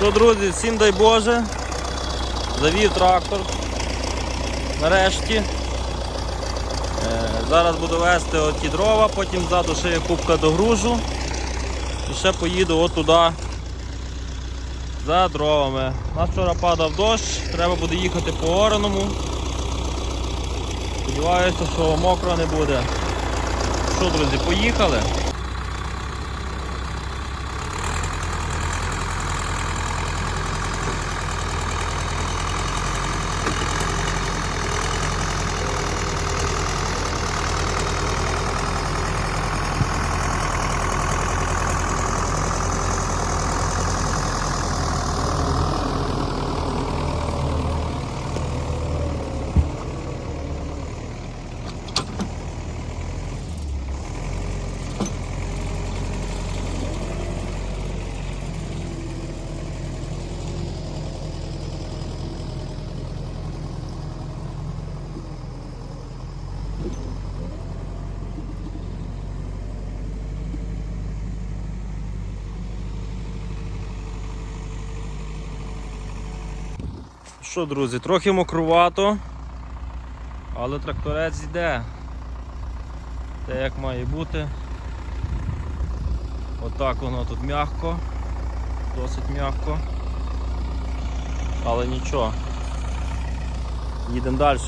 Що, друзі, всім дай Боже. Завів трактор. Нарешті. Е, зараз буду вести оті дрова, потім ззаду ще є кубка догружу. І ще поїду от туди за дровами. У нас вчора падав дощ, треба буде їхати по ораному. Сподіваюся, що мокро не буде. Що, друзі, поїхали? Що, друзі, трохи мокрувато, але тракторець йде. Те як має бути. Отак воно тут м'яко, досить м'яко. Але нічого. Їдемо далі.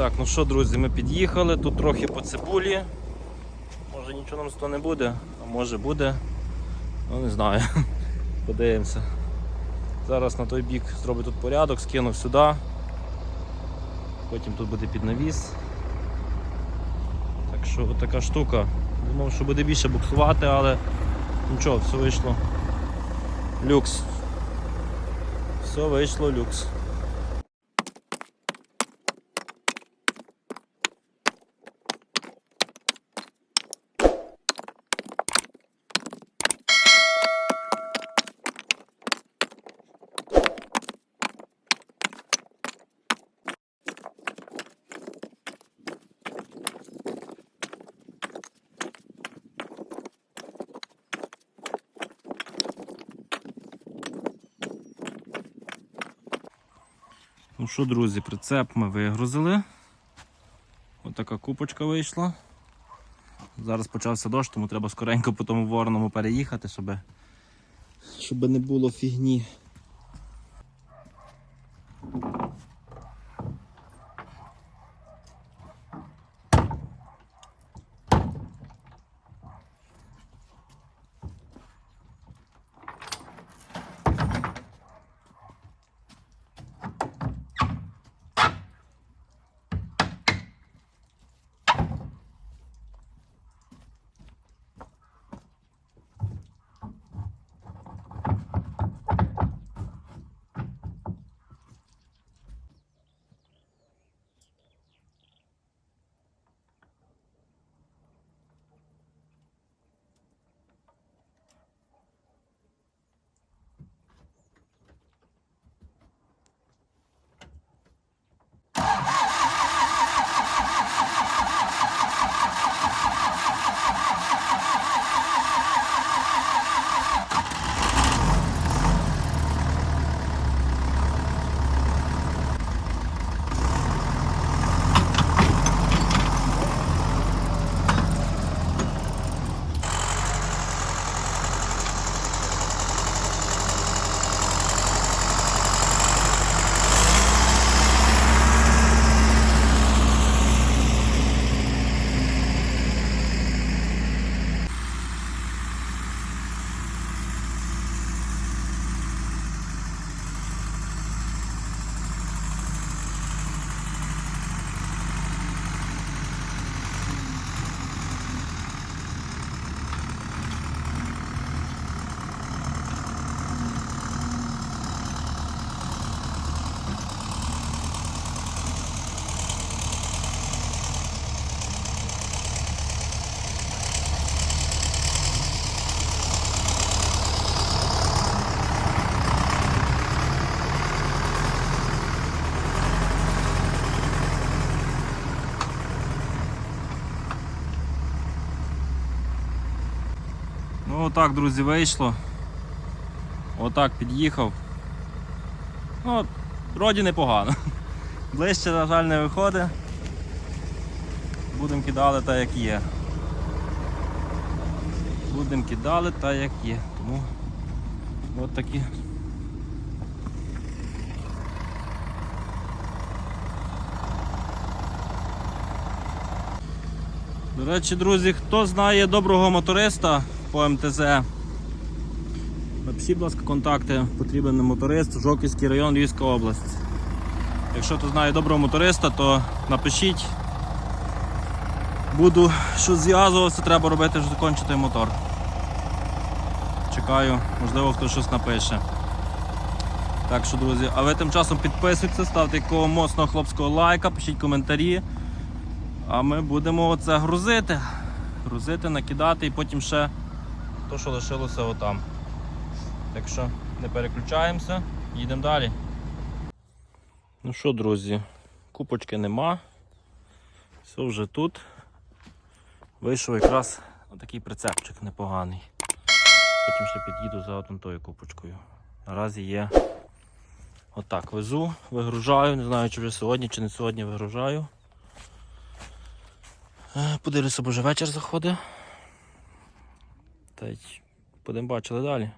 Так, ну що, друзі, ми під'їхали, тут трохи по цибулі. Може нічого нам з того не буде, а може буде. Ну не знаю. Подивимося. Зараз на той бік зроблю тут порядок, скину сюди. Потім тут буде під навіс. Так що така штука. Думав, що буде більше буксувати, але нічого, все вийшло. Люкс. Все вийшло люкс. Ну що, друзі, прицеп ми вигрузили. Ось така купочка вийшла. Зараз почався дощ, тому треба скоренько по тому вороному переїхати, щоб, щоб не було фігні. Отак, друзі, вийшло. Отак під'їхав. Ну, вроді непогано. Ближче, на жаль, не виходить. Будемо кидали так, як є. Будемо кидали так, як є. Тому от такі. До речі, друзі, хто знає доброго моториста по МТЗ, напишіть, будь ласка, контакти, потрібен моторист, Жоківський район, Львівська область. Якщо хто знає доброго моториста, то напишіть. Буду що зв'язуватися, треба робити, щоб закінчити мотор. Чекаю, можливо, хтось щось напише. Так що, друзі, а ви тим часом підписуйтесь, ставте якого моцного хлопського лайка, пишіть коментарі. А ми будемо оце грузити. Грузити, накидати і потім ще то, що лишилося отам. Так що не переключаємося, їдемо далі. Ну що, друзі, купочки нема. Все вже тут. Вийшов якраз отакий прицепчик непоганий. Потім ще під'їду за тою купочкою. Наразі є отак везу, вигружаю, не знаю, чи вже сьогодні, чи не сьогодні вигружаю. Е, Подивлюся, бо вже вечір заходить. Та й будемо бачили далі.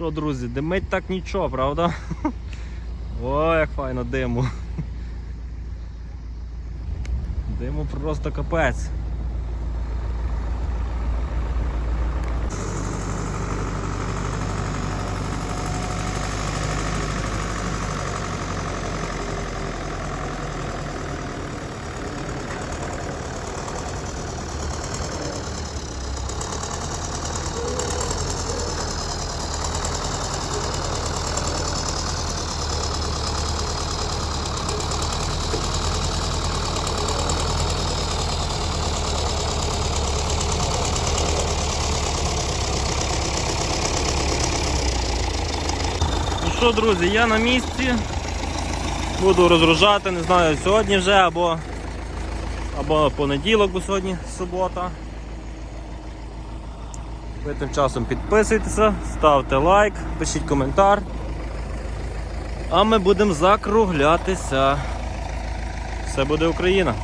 Що, друзі, димить так нічого, правда? О, як файно диму. Диму просто капець. Що, друзі, я на місці. Буду розгружати, не знаю, сьогодні вже або, або понеділок, бо сьогодні субота. Ви тим часом підписуйтеся, ставте лайк, пишіть коментар. А ми будемо закруглятися. Все буде Україна.